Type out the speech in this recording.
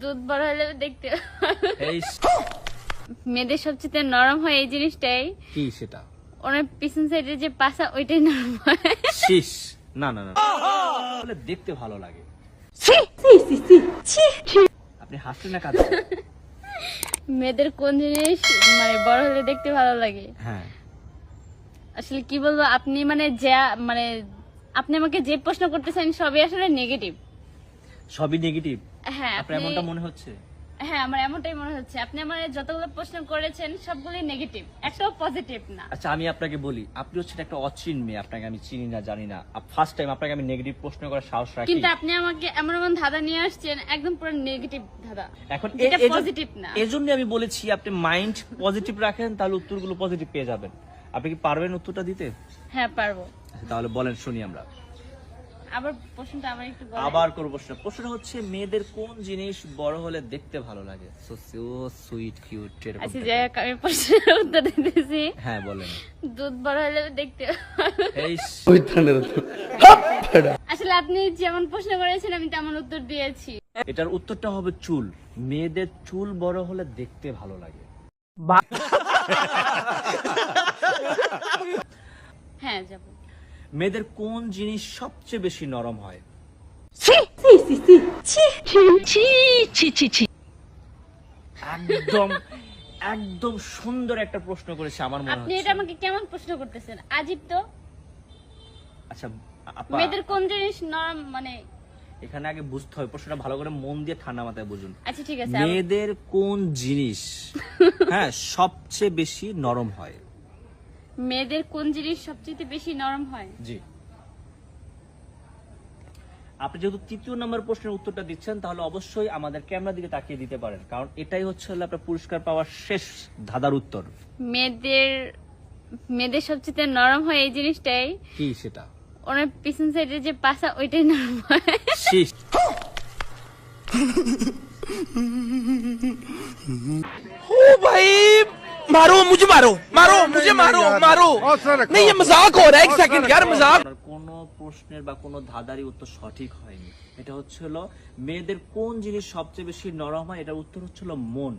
দুধ বড় হলে দেখতে মেয়েদের সবচেয়ে নরম হয় এই জিনিসটাই। কি সেটা? ওনার পিছন সাইডে যে পাশা ওইটাই নরম হয়। শীষ না না না দেখতে ভালো লাগে। আপনি হাসলেন না কাঁদছেন মেয়েদের কোন জিনিস মানে বড় হলে দেখতে ভালো লাগে? হ্যাঁ। আসলে কি বলব আপনি মানে যা মানে আপনি আমাকে যে প্রশ্ন করতেছেন সবই আসলে নেগেটিভ সবই নেগেটিভ হ্যাঁ আপনার এমনটা মনে হচ্ছে? হ্যাঁ আমার এমনটাই মনে হচ্ছে। আপনি আমার যতগুলো প্রশ্ন করেছেন সবগুলোই নেগেটিভ একটাও পজিটিভ না। আচ্ছা আমি আপনাকে বলি আপনি হচ্ছেন একটা অচিন মেয়ে আপনাকে আমি চিনি না জানি না। ফার্স্ট টাইম আপনাকে আমি নেগেটিভ প্রশ্ন করার সাহস রাখি। কিন্তু আপনি আমাকে এমন এমন ধাঁধা নিয়ে আসছেন একদম পুরো নেগেটিভ ধাঁধা। এখন যেটা এ- এজন্য- পজিটিভ না। এজন্য আমি বলেছি আপনি মাইন্ড পজিটিভ রাখেন তাহলে উত্তরগুলো পজিটিভ পেয়ে যাবেন। আপনি কি পারবেন উত্তরটা দিতে? হ্যাঁ পারব। তাহলে বলেন শুনি আমরা। আবার প্রশ্নটা আমার একটু আবার করব প্রশ্ন। প্রশ্নটা হচ্ছে মেয়েদের কোন জিনিস বড় হলে দেখতে ভালো লাগে? সো সো সুইট কিউট আচ্ছা যাই আমি প্রশ্নের উত্তর দিতেছি। হ্যাঁ বলেন। দুধ বড় হলে দেখতে এই আসলে আপনি যেমন প্রশ্ন করেছেন আমি তেমন উত্তর দিয়েছি। এটার উত্তরটা হবে চুল। মেয়েদের চুল বড় হলে দেখতে ভালো লাগে। হ্যাঁ যাব। মেয়েদের কোন জিনিস সবচেয়ে বেশি নরম হয়? একদম একদম সুন্দর একটা প্রশ্ন করেছে আমার মনে আপনি হচ্ছে। এটা আমাকে কেমন প্রশ্ন করতেছেন? আজিব তো। আচ্ছা আপা, মেয়েদের কোন জিনিস নরম মানে এখানে আগে বুঝতে হবে প্রশ্নটা ভালো করে মন দিয়ে ঠান্ডা মাথায় বুঝুন। আচ্ছা ঠিক আছে মেয়েদের কোন জিনিস হ্যাঁ সবচেয়ে বেশি নরম হয়? মেয়েদের কোন জিনিস সবচেয়ে বেশি নরম হয়? জি। আপনি যেহেতু তৃতীয় নম্বর প্রশ্নের উত্তরটা দিচ্ছেন তাহলে অবশ্যই আমাদের ক্যামেরা দিকে তাকিয়ে দিতে পারেন। কারণ এটাই হচ্ছে হলো আপনার পুরস্কার পাওয়ার শেষ ধাঁধার উত্তর। মেয়েদের মেয়েদের সবচেয়ে নরম হয় এই জিনিসটাই। কি সেটা? ওনার পিছন সাইডে যে পাশা ওইটাই নরম হয়। ও ভাই मारो मुझे मारो मारो मुझे मारो मारो नहीं ये मजाक हो रहा है एक सेकंड यार मजाक আপনার কোনো প্রশ্নের বা কোনো ধাঁধারই উত্তর সঠিক হয়নি এটা হচ্ছে হলো মেয়েদের কোন জিনিস সবচেয়ে বেশি নরম হয় এটার উত্তর হচ্ছে হলো মন